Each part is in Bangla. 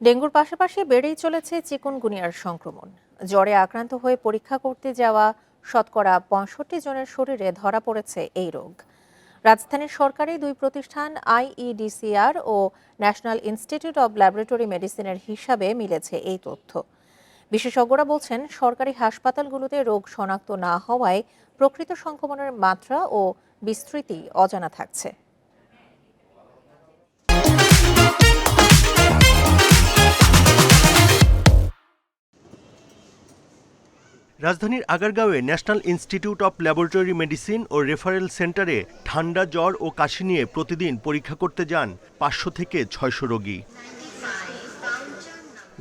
ডেঙ্গুর পাশাপাশি বেড়েই চলেছে চিকুনগুনিয়ার সংক্রমণ। জ্বরে আক্রান্ত হয়ে পরীক্ষা করতে যাওয়া শতকরা পঁয়ষট্টি জনের শরীরে ধরা পড়েছে এই রোগ। রাজধানীর সরকারি দুই প্রতিষ্ঠান আইইডিসিআর ও ন্যাশনাল ইনস্টিটিউট অব ল্যাবরেটরি মেডিসিনের হিসাবে মিলেছে এই তথ্য। বিশেষজ্ঞরা বলছেন, সরকারি হাসপাতালগুলোতে রোগ শনাক্ত না হওয়ায় প্রকৃত সংক্রমণের মাত্রা ও বিস্তৃতি অজানা থাকছে। রাজধানীর আগারগাঁওয়ে national institute of laboratory medicine O referral সেন্টারে ঠান্ডা জ্বর ও কাশি নিয়ে প্রতিদিন পরীক্ষা করতে যান পাঁচশো থেকে ছয়শো রোগী।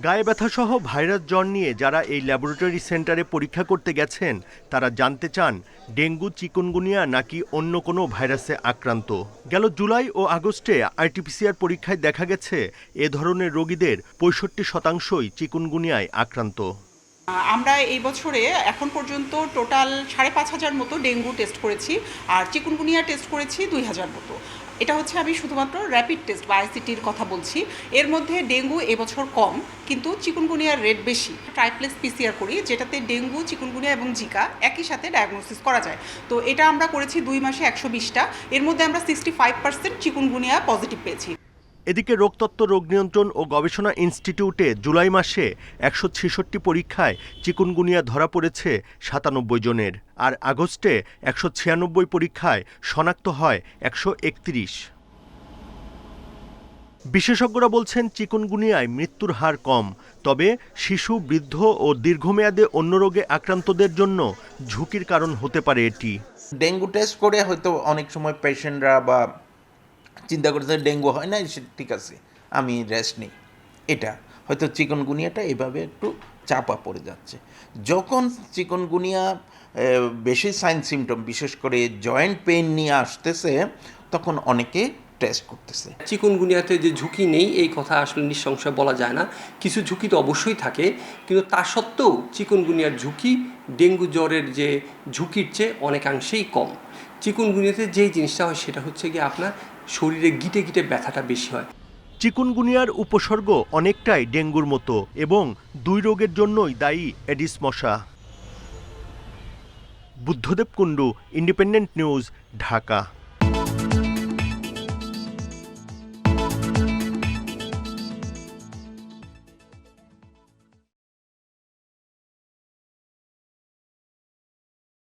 গায়ে ব্যথাসহ ভাইরাস জ্বর নিয়ে যারা এই ল্যাবরেটরি সেন্টারে পরীক্ষা করতে গেছেন, তারা জানতে চান ডেঙ্গু, চিকুনগুনিয়া নাকি অন্য কোনো ভাইরাসে আক্রান্ত। গেল জুলাই ও আগস্টে আরটিপিসিআর পরীক্ষায় দেখা গেছে, এ ধরনের রোগীদের পঁয়ষট্টি শতাংশই চিকুনগুনিয়ায় আক্রান্ত। আমরা এই বছরে এখন পর্যন্ত টোটাল সাড়ে পাঁচ হাজার মতো ডেঙ্গু টেস্ট করেছি আর চিকুনগুনিয়া টেস্ট করেছি দুই হাজার মতো। এটা হচ্ছে আমি শুধুমাত্র র্যাপিড টেস্ট বা আইসিটির কথা বলছি। এর মধ্যে ডেঙ্গু এবছর কম, কিন্তু চিকুনগুনিয়ার রেট বেশি। ট্রাইপ্লেক্স পিসিআর করি, যেটাতে ডেঙ্গু, চিকুনগুনিয়া এবং জিকা একই সাথে ডায়াগনোসিস করা যায়। তো এটা আমরা করেছি দুই মাসে একশো বিশটা। এর মধ্যে আমরা sixty five percent chikungunya positive পেয়েছি। এদিকে রোগতত্ত্ব, রোগ নিয়ন্ত্রণ ও গবেষণা ইনস্টিটিউটে জুলাই মাসে একশো ছেষট্টি পরীক্ষায় চিকুনগুনিয়া ধরা পড়েছে সাতানব্বই জনের। আর আগস্টে একশো ছিয়ানব্বই পরীক্ষায় শনাক্ত হয় একশো একত্রিশ। বিশেষজ্ঞরা বলছেন চিকুনগুনিয়ায় মৃত্যুর হার কম, তবে শিশু, বৃদ্ধ ও দীর্ঘমেয়াদে অন্য রোগে আক্রান্তদের জন্য ঝুঁকির কারণ হতে পারে এটি। ডেঙ্গু টেস্ট করে হয়তো অনেক সময় পেশেন্টরা বা চিন্তা করতে ডেঙ্গু হয় না, সে ঠিক আছে, আমি রেস্ট নিই। এটা, হয়তো চিকনগুনিয়াটা এভাবে একটু চাপা পড়ে যাচ্ছে। যখন চিকনগুনিয়া বেশি সাইন সিমটম বিশেষ করে জয়েন্ট পেইন নিয়ে আসতেছে, তখন অনেকে টেস্ট করতেছে। চিকুনগুনিয়াতে যে ঝুঁকি নেই এই কথা আসলে নিঃসংশয় বলা যায় না। কিছু ঝুঁকি তো অবশ্যই থাকে কিন্তু তা সত্ত্বেও চিকুনগুনিয়ার ঝুঁকি ডেঙ্গু জ্বরের যে ঝুঁকির চেয়ে অনেকাংশেই কম। চিকুনগুনিয়াতে যেই জিনিসটা হয় সেটা হচ্ছে গিয়ে আপনার শরীরে গিটে গিটে ব্যথাটা বেশি হয়। চিকুনগুনিয়ার উপসর্গ অনেকটাই ডেঙ্গুর মতো এবং দুই রোগের জন্যই দায়ী এডিস মশা। Buddhadeb Kundu Independent News Dhaka.